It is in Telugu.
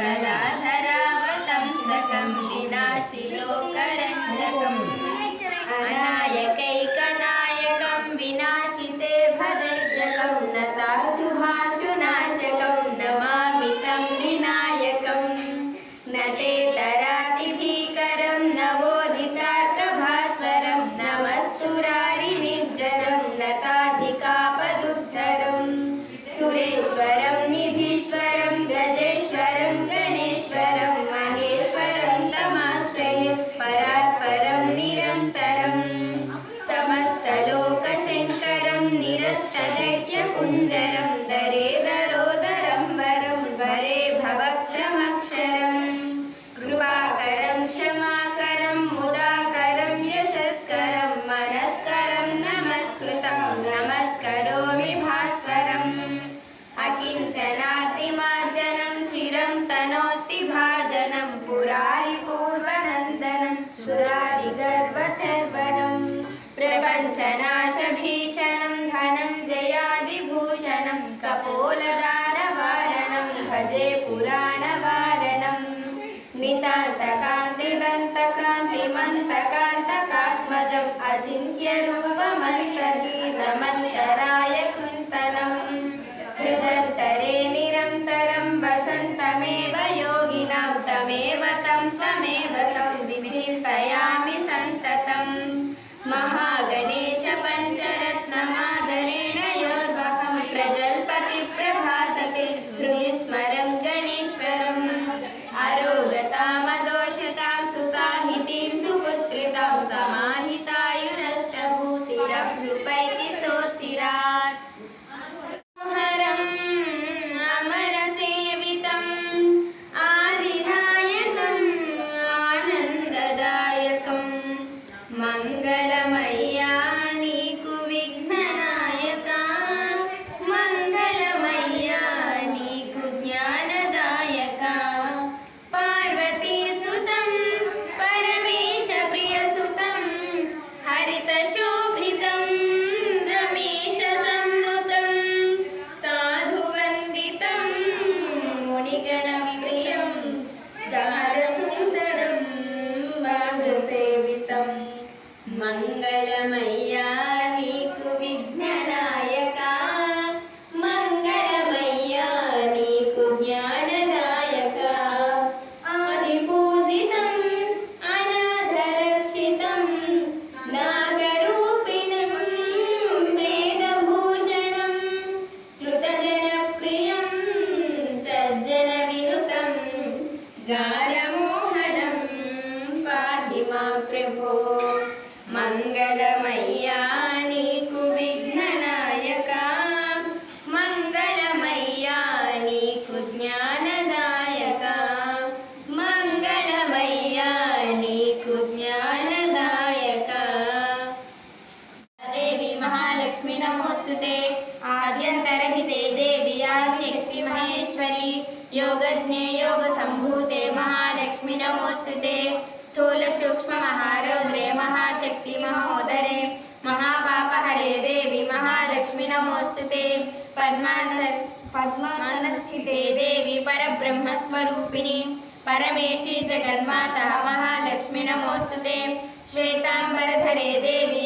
来来。निरस्तदैत्यकुञ्जरं दरेदरोदरं वरं वरे भवक्रमक्षरम् कृपाकरं क्षमाकरं मुदाकरं यशस्करं मनस्करं नमस्कृतं नमस्करोमि भास्वरम् अकिञ्चनातिमार्जनं चिरं तनोति भाजनं पुरारिपूर्वनन्दनं सुरारिगर्वचर्वणं प्रपञ्चनाशभीषणं नितान्तकान्तिदन्तकान्तिमन्तकान्तकात्मजम् अचिन्त्यरूपमन्तगीतमन्तराय कृन्तनम् हृदन्तरे निरन्तरं वसन्तमेव योगिनां तमेव तं त्वमेव तं विचिन्तयामि గానమోహనం పాహి మా ప్రభో. మంగళమయ్యా నీకు విఘ్ననాయక. మంగళమయ్యా నీకు జ్ఞానదాయక. మంగళమయ్యా నీకు జ్ఞానదాయక. దేవి మహాలక్ష్మి నమోస్తుతే ఆద్యంతరహితే దేవి ఆదిశక్తి మహేశ్వరి. యోగజ్ఞే యోగ సమ नमोस्तुते पद्मासनस्थिते देवी परब्रह्मस्वरूपिणी। परमेशी जगन्माता महालक्ष्मी नमोस्तुते श्वेतांबरधरे देवी